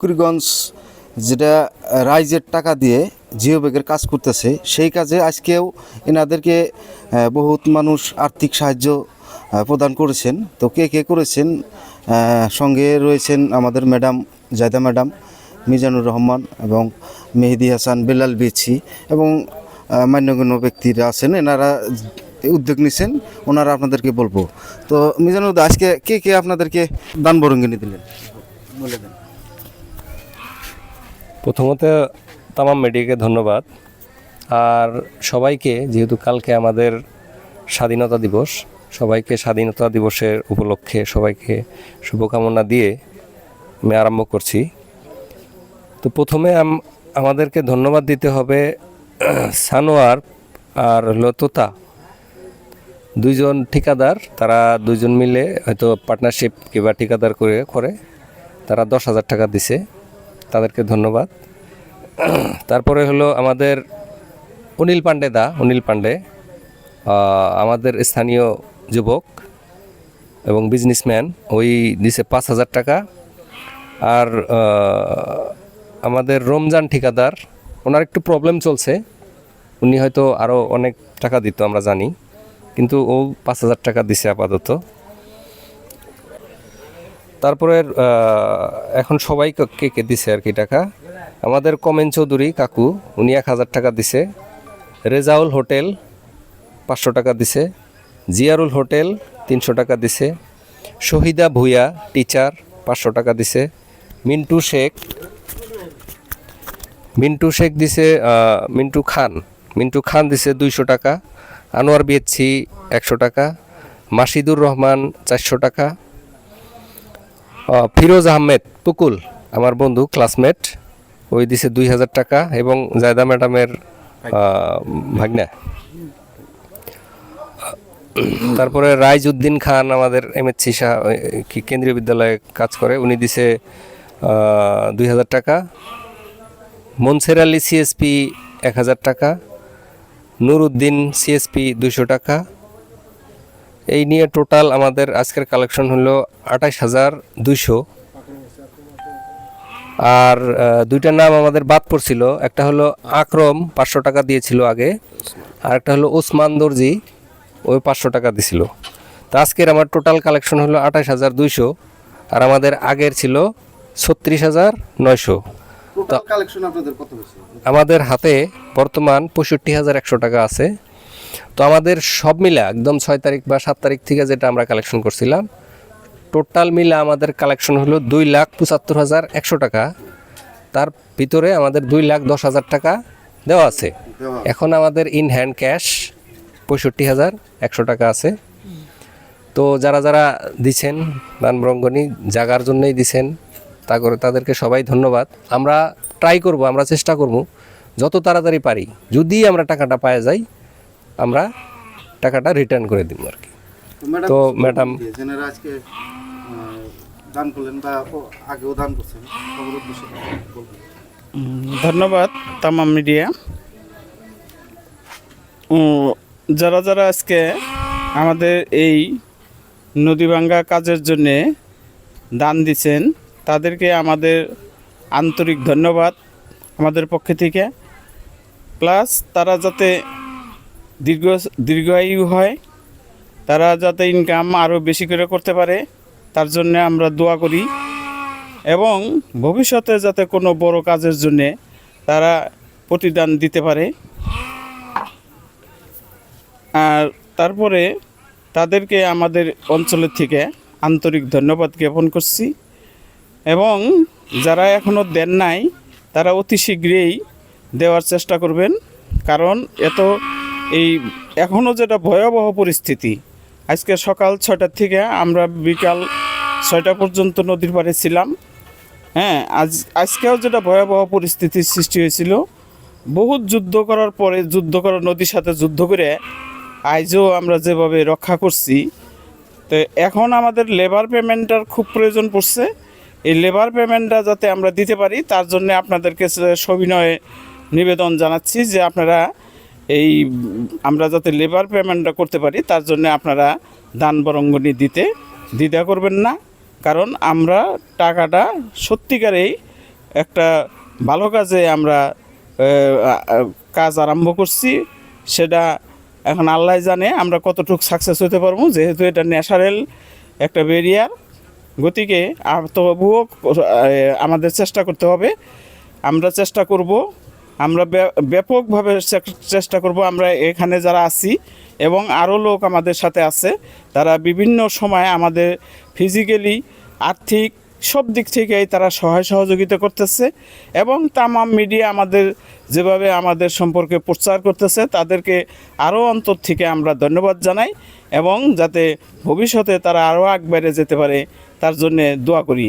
ফকিরগঞ্জ যেটা রাইজের টাকা দিয়ে জিও ব্যাগের কাজ করতেছে, সেই কাজে আজকেও এনাদেরকে বহুত মানুষ আর্থিক সাহায্য প্রদান করেছেন। তো কে কে করেছেন? সঙ্গে রয়েছেন আমাদের ম্যাডাম জায়দা ম্যাডাম, মিজানুর রহমান এবং মেহেদি হাসান বেলাল বেছি এবং মান্যগণ্য ব্যক্তিরা আছেন, এনারা উদ্যোগ নিছেন, ওনারা আপনাদেরকে বলব। তো মিজানুর আজকে কে কে আপনাদেরকে দান বরঙ্গিনী দিলেন? বলে দেন। প্রথমত তামাম মিডিয়াকে ধন্যবাদ। আর সবাইকে, যেহেতু কালকে আমাদের স্বাধীনতা দিবস, সবাইকে স্বাধীনতা দিবসের উপলক্ষে সবাইকে শুভকামনা দিয়ে আমি আরম্ভ করছি। তো প্রথমে আম- আমাদেরকে ধন্যবাদ দিতে হবে সানোয়ার আর হলো তোতা। দুইজন ঠিকাদার, তারা দুইজন মিলে হয়তো পার্টনারশিপ কিংবা ঠিকাদার করে করে, তারা দশ হাজার টাকা দিছে। তাদেরকে ধন্যবাদ। তারপরে হলো আমাদের অনিল পাণ্ডে দা, অনিল পাণ্ডে আমাদের স্থানীয় যুবক এবং বিজনেসম্যান ওই দিছে পাঁচ হাজার টাকা। আর আমাদের রমজান ঠিকাদার, ওনার একটু প্রবলেম চলছে। উনি হয়তো আরও অনেক টাকা দিত, আমরা জানি। কিন্তু ও পাঁচ হাজার টাকা দিছে আপাতত। তারপরে এখন সবাই কে- কে দিছে আর কি টাকা? আমাদের কমেন চৌধুরী কাকু, উনি এক হাজার টাকা দিছে। রেজাউল হোটেল, পাঁচশো টাকা দিছে। জিয়ারুল হোটেল, তিনশো টাকা দিছে। শহীদা ভুইয়া, টিচার, পাঁচশো টাকা দিছে। মিন্টু শেখ মিন্টু শেখ দিছে মিন্টু খান। মিন্টু খান দিছে দুইশো টাকা। আনোয়ার বিয়েছি একশো টাকা। মাসিদুর রহমান চারশো টাকা। ফিরোজ আহমেদ পুকুল আমার বন্ধু ক্লাসমেট ওই দিছে দুই হাজার টাকা এবং জায়দা ম্যাডামের ভাগ্না। তারপরে রাইজউদ্দিন খান আমাদের এমএসসি শাহ ওই, কি কেন্দ্রীয় বিদ্যালয়ে কাজ করে উনি দিছে দুই হাজার টাকা। মনসের আলী সিএসপি এক হাজার টাকা। নুরউদ্দিন সিএসপি দুশো টাকা। এই নিয়ে টোটাল আমাদের আজকের কালেকশন হলো আঠাশ হাজার দুইশো। আর আহ, দুইটা নাম আমাদের বাদ পড়ছিল। একটা হলো আকরম পাঁচশো টাকা দিয়েছিল আগে। আর একটা হলো ওসমান দর্জি ওই পাঁচশো টাকা দিছিল। তো আজকের আমার টোটাল কালেকশন হলো আঠাশ হাজার দুইশো। আর আমাদের আগের ছিল ছত্রিশ হাজার নয়শো। আমাদের হাতে বর্তমান পঁয়ষট্টি হাজার একশো টাকা আছে। তো আমাদের সব মিলে একদম ছয় তারিখ বা সাত তারিখ থেকে যেটা আমরা কালেকশন করছিলাম টোটাল মিলে আমাদের কালেকশন হলো দুই লাখ পঁচাত্তর হাজার একশো টাকা। তার ভিতরে আমাদের দুই লাখ দশ হাজার টাকা দেওয়া আছে। এখন আমাদের ইন হ্যান্ড ক্যাশ পঁয়ষট্টি হাজার একশো টাকা আছে। তো যারা যারা দিছেন দান বরঙ্গনি জাগার জন্যই দিছেন তা করে তাদেরকে সবাই ধন্যবাদ। আমরা ট্রাই করব আমরা চেষ্টা করব যত তাড়াতাড়ি পারি। যদি আমরা টাকাটা পাওয়া যাই আমরা টাকাটা রিটার্ন করে দিব আর কি। তো ম্যাডাম আজকে দান করলেন বা আগেও দান করছেন খবর উদ্দেশ্যে বলবেন। উম, ধন্যবাদ তামাম মিডিয়া। যারা যারা আজকে আমাদের এই নদীভাঙ্গা কাজের জন্যে দান দিচ্ছেন তাদেরকে আমাদের আন্তরিক ধন্যবাদ আমাদের পক্ষে থেকে। প্লাস তারা যাতে দীর্ঘ, দীর্ঘায়ু হয়। তারা যাতে ইনকাম আরও বেশি করে করতে পারে, তার জন্য আমরা দোয়া করি। এবং ভবিষ্যতে যাতে কোনো বড় কাজের জন্যে তারা প্রতিদান দিতে পারে। আর তারপরে তাদেরকে আমাদের অঞ্চলের থেকে আন্তরিক ধন্যবাদ জ্ঞাপন করছি। এবং যারা এখনও দেন নাই, তারা অতি শীঘ্রই দেওয়ার চেষ্টা করবেন। কারণ এত এই এখনও যেটা ভয়াবহ পরিস্থিতি, আজকে সকাল ছয়টার থেকে আমরা বিকাল ছয়টা পর্যন্ত নদীর পাড়ে ছিলাম। হ্যাঁ আজ, আজকেও যেটা ভয়াবহ পরিস্থিতির সৃষ্টি হয়েছিল, বহুত যুদ্ধ করার পরে, যুদ্ধ করা নদীর সাথে যুদ্ধ করে আজও আমরা যেভাবে রক্ষা করছি, তো এখন আমাদের লেবার পেমেন্টটার খুব প্রয়োজন পড়ছে। এই লেবার পেমেন্টটা যাতে আমরা দিতে পারি, তার জন্য আপনাদেরকে সবিনয়ে নিবেদন জানাচ্ছি যে আপনারা এই, আমরা যাতে লেবার পেমেন্টটা করতে পারি, তার জন্য আপনারা দান বরঙ্গনি দিতে দ্বিধা করবেন না। কারণ আমরা টাকাটা সত্যিকারেই একটা ভালো কাজে আমরা কাজ আরম্ভ করছি। সেটা এখন আল্লাহ জানে আমরা কতটুকু সাকসেস হতে পারব, যেহেতু এটা ন্যাচারাল একটা বেরিয়ার গতিকে তবুও আমাদের চেষ্টা করতে হবে। আমরা চেষ্টা করব আমরা ব্য- ব্যাপকভাবে চেষ্টা করব আমরা এখানে যারা আছি এবং আরও লোক আমাদের সাথে আছে, তারা বিভিন্ন সময় আমাদের ফিজিক্যালি আর্থিক সব দিক থেকেই তারা সহায় সহযোগিতা করতেছে এবং তামাম মিডিয়া আমাদের যেভাবে আমাদের সম্পর্কে প্রচার করতেছে, তাদেরকে আরও অন্তর থেকে আমরা ধন্যবাদ জানাই এবং যাতে ভবিষ্যতে তারা আরও আগ বেড়ে যেতে পারে, তার জন্যে দোয়া করি।